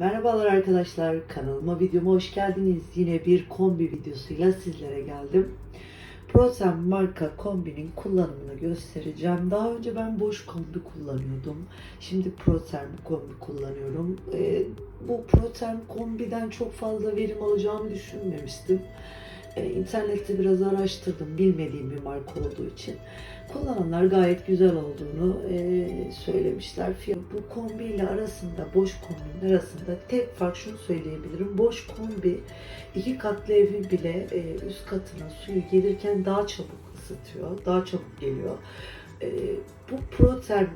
Merhabalar arkadaşlar, kanalıma videoma hoş geldiniz. Yine bir kombi videosuyla sizlere geldim. Prosen marka kombinin kullanımını göstereceğim. Daha önce ben boş kombi kullanıyordum. Şimdi Proterm kombi kullanıyorum. Ee, bu Proterm kombiden çok fazla verim alacağımı düşünmemiştim. Ee, internette biraz araştırdım bilmediğim bir marka olduğu için. Kullananlar gayet güzel olduğunu e, söylemişler. Fiyat bu kombi ile arasında, boş kombinin arasında tek fark şunu söyleyebilirim. Boş kombi iki katlı evi bile e, üst katına suyu gelirken daha çabuk ısıtıyor, daha çabuk geliyor. E, bu Proterm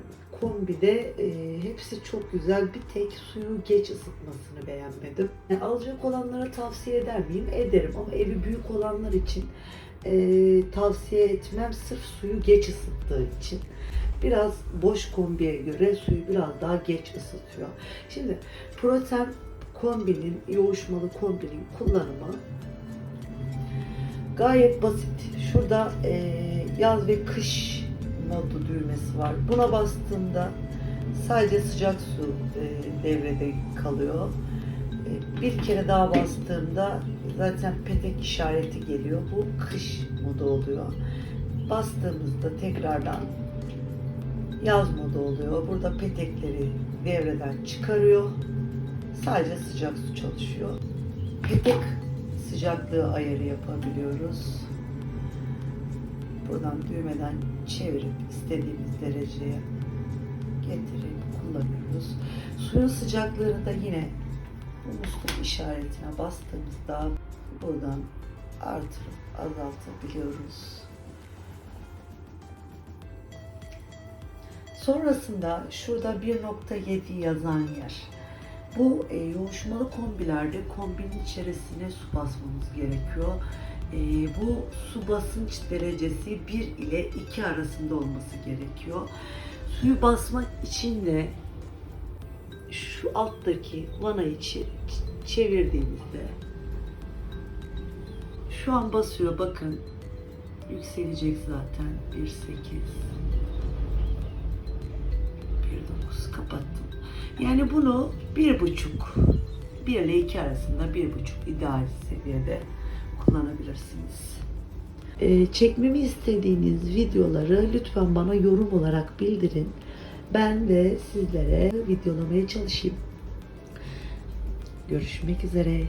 kombide e, hepsi çok güzel. Bir tek suyu geç ısıtmasını beğenmedim. Yani alacak olanlara tavsiye eder miyim? Ederim ama evi büyük olanlar için e, tavsiye etmem sırf suyu geç ısıttığı için. Biraz boş kombiye göre suyu biraz daha geç ısıtıyor. Şimdi Protem kombinin, yoğuşmalı kombinin kullanımı gayet basit. Şurada e, yaz ve kış modu düğmesi var. Buna bastığımda sadece sıcak su e, devrede kalıyor. E, bir kere daha bastığımda zaten petek işareti geliyor. Bu kış modu oluyor. Bastığımızda tekrardan yaz modu oluyor. Burada petekleri devreden çıkarıyor. Sadece sıcak su çalışıyor. Petek sıcaklığı ayarı yapabiliyoruz. Buradan düğmeden çevirip istediğimiz dereceye getirip kullanıyoruz. Suyun sıcaklığını da yine bu musluk işaretine bastığımızda buradan artırıp azaltabiliyoruz. Sonrasında şurada 1.7 yazan yer. Bu e, yoğuşmalı kombilerde kombinin içerisine su basmamız gerekiyor. E, bu su basınç derecesi 1 ile 2 arasında olması gerekiyor. Suyu basmak için de şu alttaki vanayı çe- çevirdiğimizde şu an basıyor bakın yükselecek zaten 1.8 1.9 kapattım. Yani bunu bir buçuk, bir ile iki arasında bir buçuk ideal seviyede kullanabilirsiniz. Ee, çekmemi istediğiniz videoları lütfen bana yorum olarak bildirin. Ben de sizlere videolamaya çalışayım. Görüşmek üzere.